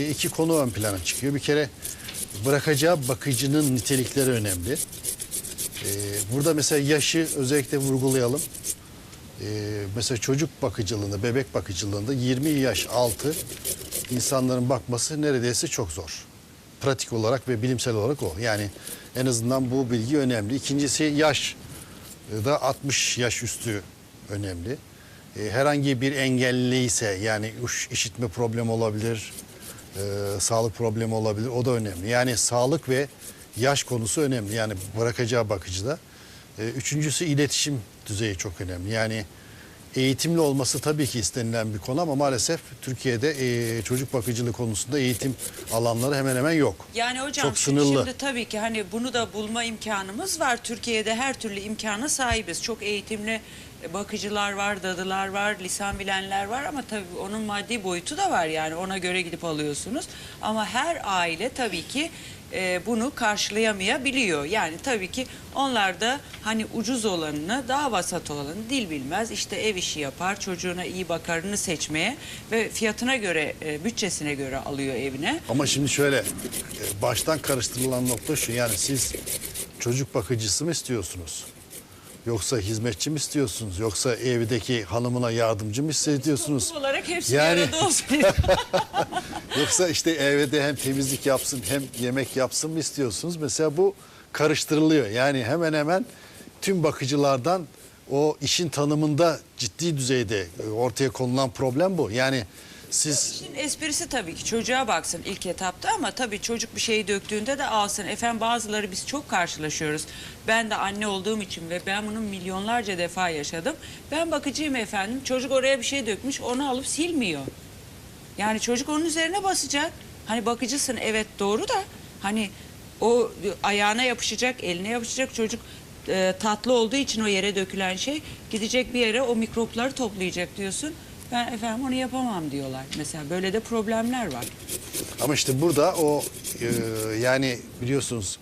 E, İki konu ön plana çıkıyor. Bir kere bırakacağı bakıcının nitelikleri önemli. Ee, burada mesela yaşı özellikle vurgulayalım. Ee, mesela çocuk bakıcılığında, bebek bakıcılığında 20 yaş altı insanların bakması neredeyse çok zor. Pratik olarak ve bilimsel olarak o. Yani en azından bu bilgi önemli. İkincisi yaş e, da 60 yaş üstü önemli. E, herhangi bir engelli ise yani işitme problemi olabilir, e, sağlık problemi olabilir. O da önemli. Yani sağlık ve yaş konusu önemli. Yani bırakacağı bakıcıda. E, üçüncüsü iletişim düzeyi çok önemli. Yani eğitimli olması tabii ki istenilen bir konu ama maalesef Türkiye'de e, çocuk bakıcılığı konusunda eğitim alanları hemen hemen yok. Yani hocam Çok sınırlı. şimdi tabii ki hani bunu da bulma imkanımız var. Türkiye'de her türlü imkana sahibiz. Çok eğitimli bakıcılar var, dadılar var, lisan bilenler var ama tabii onun maddi boyutu da var yani ona göre gidip alıyorsunuz. Ama her aile tabii ki e, bunu karşılayamayabiliyor. Yani tabii ki onlar da hani ucuz olanını, daha vasat olanı dil bilmez, işte ev işi yapar, çocuğuna iyi bakarını seçmeye ve fiyatına göre, e, bütçesine göre alıyor evine. Ama şimdi şöyle e, baştan karıştırılan nokta şu yani siz çocuk bakıcısı mı istiyorsunuz? Yoksa hizmetçi mi istiyorsunuz? Yoksa evdeki hanımına yardımcı mı hissediyorsunuz? Toplum olarak hepsi Yani- arada. Yoksa işte evde hem temizlik yapsın hem yemek yapsın mı istiyorsunuz? Mesela bu karıştırılıyor. Yani hemen hemen tüm bakıcılardan o işin tanımında ciddi düzeyde e, ortaya konulan problem bu. Yani siz İşin esprisi tabii ki çocuğa baksın ilk etapta ama tabii çocuk bir şeyi döktüğünde de alsın. Efendim bazıları biz çok karşılaşıyoruz. Ben de anne olduğum için ve ben bunu milyonlarca defa yaşadım. Ben bakıcıyım efendim. Çocuk oraya bir şey dökmüş onu alıp silmiyor. Yani çocuk onun üzerine basacak. Hani bakıcısın evet doğru da hani o ayağına yapışacak, eline yapışacak çocuk e, tatlı olduğu için o yere dökülen şey gidecek bir yere o mikropları toplayacak diyorsun. Ben efendim onu yapamam diyorlar. Mesela böyle de problemler var. Ama işte burada o e, yani biliyorsunuz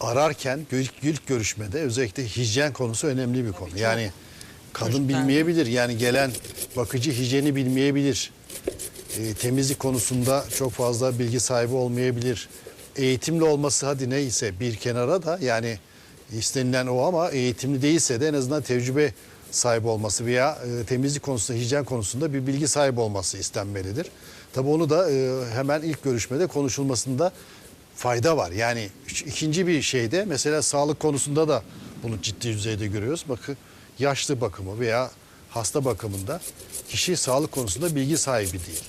ararken ilk, ilk görüşmede özellikle hijyen konusu önemli bir konu. Yani kadın bilmeyebilir yani gelen bakıcı hijyeni bilmeyebilir. E, temizlik konusunda çok fazla bilgi sahibi olmayabilir. Eğitimli olması hadi neyse bir kenara da yani istenilen o ama eğitimli değilse de en azından tecrübe sahibi olması veya e, temizlik konusunda, hijyen konusunda bir bilgi sahibi olması istenmelidir. Tabii onu da e, hemen ilk görüşmede konuşulmasında fayda var. Yani ikinci bir şeyde mesela sağlık konusunda da bunu ciddi düzeyde görüyoruz. Bakın yaşlı bakımı veya hasta bakımında kişi sağlık konusunda bilgi sahibi değil.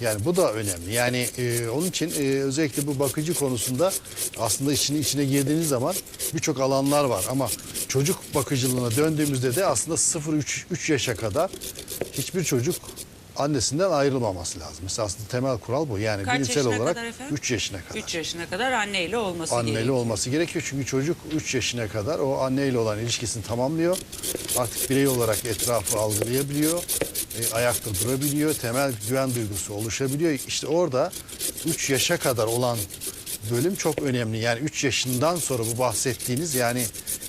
Yani bu da önemli. Yani e, onun için e, özellikle bu bakıcı konusunda aslında işin içine girdiğiniz zaman birçok alanlar var ama çocuk bakıcılığına döndüğümüzde de aslında 0-3 yaşa kadar hiçbir çocuk annesinden ayrılmaması lazım. Mesela aslında temel kural bu. Yani Kaç bilimsel yaşına olarak kadar efendim? 3 yaşına kadar. 3 yaşına kadar anneyle olması Anneli gerekiyor. olması gerekiyor çünkü çocuk 3 yaşına kadar o anneyle olan ilişkisini tamamlıyor. Artık birey olarak etrafı algılayabiliyor. e, ayakta durabiliyor. Temel güven duygusu oluşabiliyor. İşte orada 3 yaşa kadar olan bölüm çok önemli. Yani 3 yaşından sonra bu bahsettiğiniz yani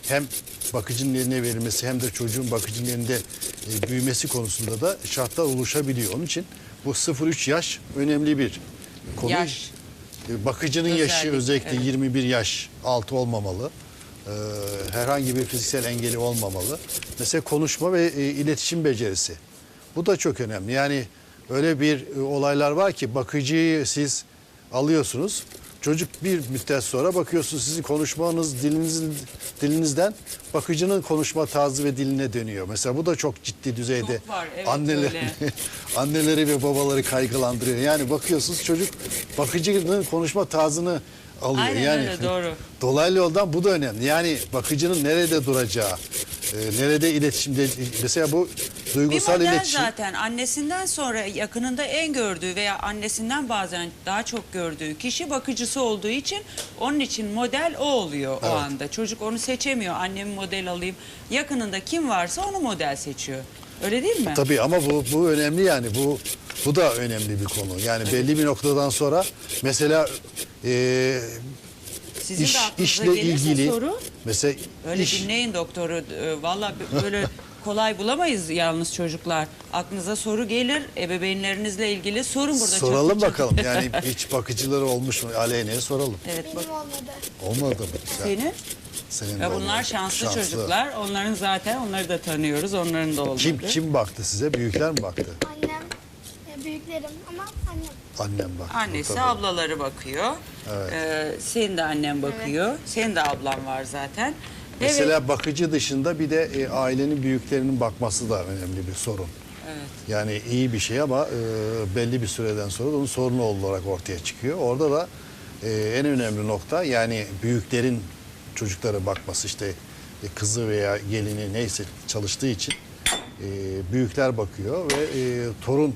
hem bakıcının eline verilmesi hem de çocuğun bakıcının elinde e, büyümesi konusunda da şartlar oluşabiliyor. Onun için bu 0-3 yaş önemli bir konu. Yaş. E, Bakıcının yaşı Özellik, özellikle evet. 21 yaş altı olmamalı. Ee, herhangi bir fiziksel engeli olmamalı. Mesela konuşma ve e, iletişim becerisi. Bu da çok önemli. Yani öyle bir e, olaylar var ki bakıcıyı siz alıyorsunuz. Çocuk bir müddet sonra bakıyorsunuz sizin konuşmanız dilinizin dilinizden bakıcının konuşma tarzı ve diline dönüyor. Mesela bu da çok ciddi düzeyde Çok var, evet, anneler öyle. anneleri ve babaları kaygılandırıyor. Yani bakıyorsunuz çocuk bakıcının konuşma tarzını alıyor. Aynen yani öyle, doğru. Dolaylı yoldan bu da önemli. Yani bakıcının nerede duracağı, e, nerede iletişimde mesela bu Bir duygusal model iletişim zaten annesinden sonra yakınında en gördüğü veya annesinden bazen daha çok gördüğü kişi bakıcısı olduğu için onun için model o oluyor o Evet. anda. Çocuk onu seçemiyor. Annemi model alayım. Yakınında kim varsa onu model seçiyor. Öyle değil mi? Tabii ama bu bu önemli yani bu bu da önemli bir konu. Yani belli bir noktadan sonra mesela e, Sizin iş de aklınıza işle gelirse ilgili soru mesela öyle iş dinleyin doktoru. E, Valla böyle kolay bulamayız yalnız çocuklar. Aklınıza soru gelir. Ebeveynlerinizle ilgili sorun burada. çok Soralım küçük. bakalım. Yani hiç bakıcıları olmuş mu? Aleyna'ya soralım. Evet bak. Benim olmadı. Olmadı mı? Senin? Senin Ya bunlar olmadı. şanslı, çocuklar. Onların zaten onları da tanıyoruz. Onların da olmadı. Kim kim baktı size? Büyükler mi baktı? Annem, büyüklerim ama annem. Annem baktı. Annesi, Tabii. ablaları bakıyor. Evet. Ee, senin de annen bakıyor. Senin de ablan var zaten. Mesela bakıcı dışında bir de e, ailenin büyüklerinin bakması da önemli bir sorun. Evet. Yani iyi bir şey ama e, belli bir süreden sonra da onun sorunu olarak ortaya çıkıyor. Orada da e, en önemli nokta yani büyüklerin çocuklara bakması işte e, kızı veya gelini neyse çalıştığı için e, büyükler bakıyor ve e, torun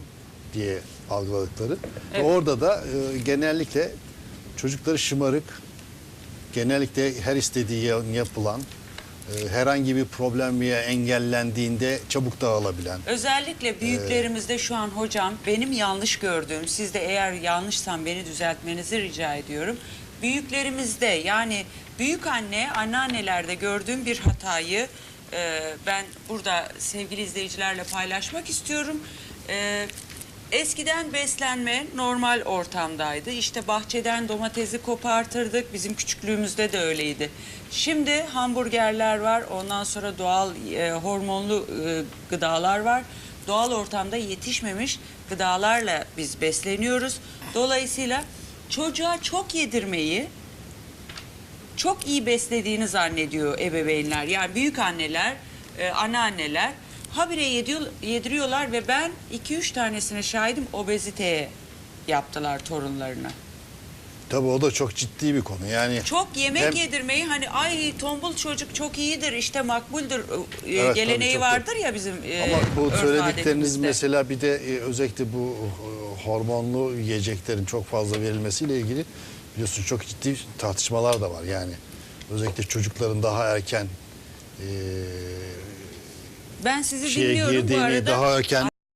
diye algıladıkları. Ve Evet. Orada da e, genellikle çocukları şımarık, genellikle her istediği ya- yapılan, e, herhangi bir problem veya engellendiğinde çabuk dağılabilen, Özellikle büyüklerimizde şu an hocam benim yanlış gördüğüm, siz de eğer yanlışsam beni düzeltmenizi rica ediyorum. Büyüklerimizde yani büyük anne, anneannelerde gördüğüm bir hatayı e, ben burada sevgili izleyicilerle paylaşmak istiyorum. E, Eskiden beslenme normal ortamdaydı. İşte bahçeden domatesi kopartırdık. Bizim küçüklüğümüzde de öyleydi. Şimdi hamburgerler var. Ondan sonra doğal e, hormonlu e, gıdalar var. Doğal ortamda yetişmemiş gıdalarla biz besleniyoruz. Dolayısıyla çocuğa çok yedirmeyi çok iyi beslediğini zannediyor ebeveynler. Yani büyük anneler, e, anneanneler habire yediyor, yediriyorlar ve ben 2-3 tanesine şahidim obeziteye yaptılar torunlarını. Tabii o da çok ciddi bir konu. Yani Çok yemek Hem- yedirmeyi hani ay tombul çocuk çok iyidir işte makbuldür e, Evet, geleneği tabii, vardır ya bizim e, ama bu söyledikleriniz mesela bir de e, özellikle bu e, hormonlu yiyeceklerin çok fazla verilmesiyle ilgili biliyorsun çok ciddi tartışmalar da var. Yani özellikle çocukların daha erken e, Ben sizi şeye dinliyorum bu girdiğini, arada. daha erken